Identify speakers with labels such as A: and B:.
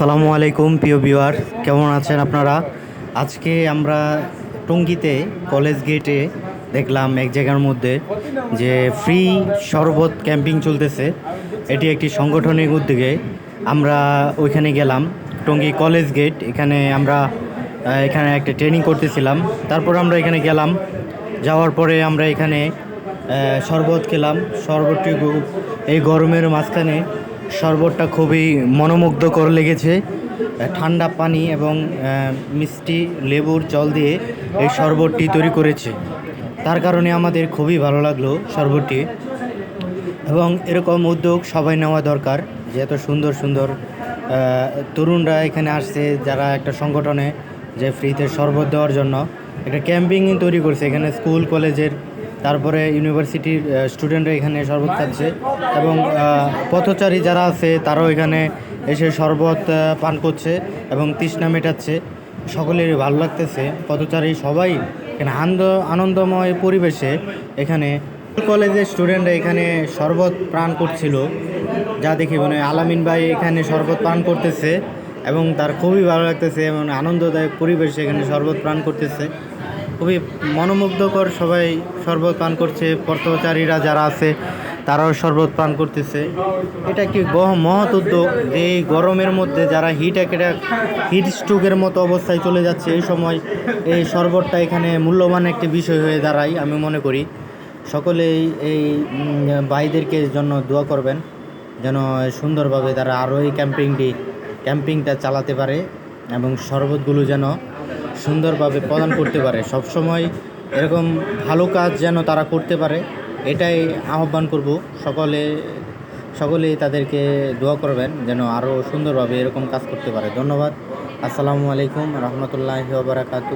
A: আসসালামু আলাইকুম, প্রিয় ভিউয়ার। কেমন আছেন আপনারা? আজকে আমরা টঙ্গিতে কলেজ গেটে দেখলাম এক জায়গার মধ্যে যে ফ্রি শরবত ক্যাম্পিং চলতেছে। এটি একটি সাংগঠনিক উদ্যোগে আমরা ওইখানে গেলাম, টঙ্গী কলেজ গেট। এখানে আমরা এখানে একটা ট্রেনিং করতেছিলাম। তারপর আমরা এখানে গেলাম, যাওয়ার পরে আমরা এখানে শরবত খেলাম। শরবতটি এই গরমের মাঝখানে শরবতটা খুবই মনোমুগ্ধকর লেগেছে। ঠান্ডা পানি এবং মিষ্টি, লেবুর জল দিয়ে এই শরবতটি তৈরি করেছে। তার কারণে আমাদের খুবই ভালো লাগল শরবতটি। এবং এরকম উদ্যোগ সবাই নেওয়া দরকার যে এত সুন্দর সুন্দর তরুণরা এখানে আসছে, যারা একটা সংগঠনে যে ফ্রিতে শরবত দেওয়ার জন্য। একটা ক্যাম্পিং তৈরি করছে এখানে স্কুল, কলেজের তারপরে ইউনিভার্সিটির স্টুডেন্টরা এখানে শরবত খাচ্ছে এবং পথচারী যারা আছে তারাও এখানে এসে শরবত পান করছে এবং তৃষ্ণা মেটাচ্ছে। সকলেরই ভালো লাগতেছে। পথচারী সবাই এখানে আনন্দ, আনন্দময় পরিবেশে এখানে কলেজের স্টুডেন্টরা এখানে শরবত পান করছিল। যা দেখি মানে আলামিন ভাই এখানে শরবত পান করতেছে এবং তার খুবই ভালো লাগতেছে এবং আনন্দদায়ক পরিবেশে এখানে শরবত পান করতেছে। খুবই মনোমুগ্ধকর সবাই শরবত পান করছে। পথচারীরা যারা আছে, তারাও শরবত পান করতেছে। এটা একটি গহ- মহৎ উদ্যোগ যে এই গরমের মধ্যে যারা হিট অ্যাটাক হিট স্ট্রোকের মতো অবস্থায় চলে যাচ্ছে, এই সময় এই শরবতটা এখানে মূল্যবান একটি বিষয় হয়ে দাঁড়ায়, আমি মনে করি। সকলেই এই ভাইদেরকে জন্য দোয়া করবেন, যেন সুন্দরভাবে তারা আরও এই ক্যাম্পিংটি, ক্যাম্পিংটা চালাতে পারে এবং শরবতগুলো যেন সুন্দরভাবে প্রদান করতে পারে। সব সময় এরকম ভালো কাজ যেন তারা করতে পারে, এটাই আহ্বান করব। সকলে, সকলেই তাদেরকে দোয়া করবেন যেন আরও সুন্দরভাবে এরকম কাজ করতে পারে। ধন্যবাদ। আসসালামু আলাইকুম রহমতুল্লাহ বারাকাতু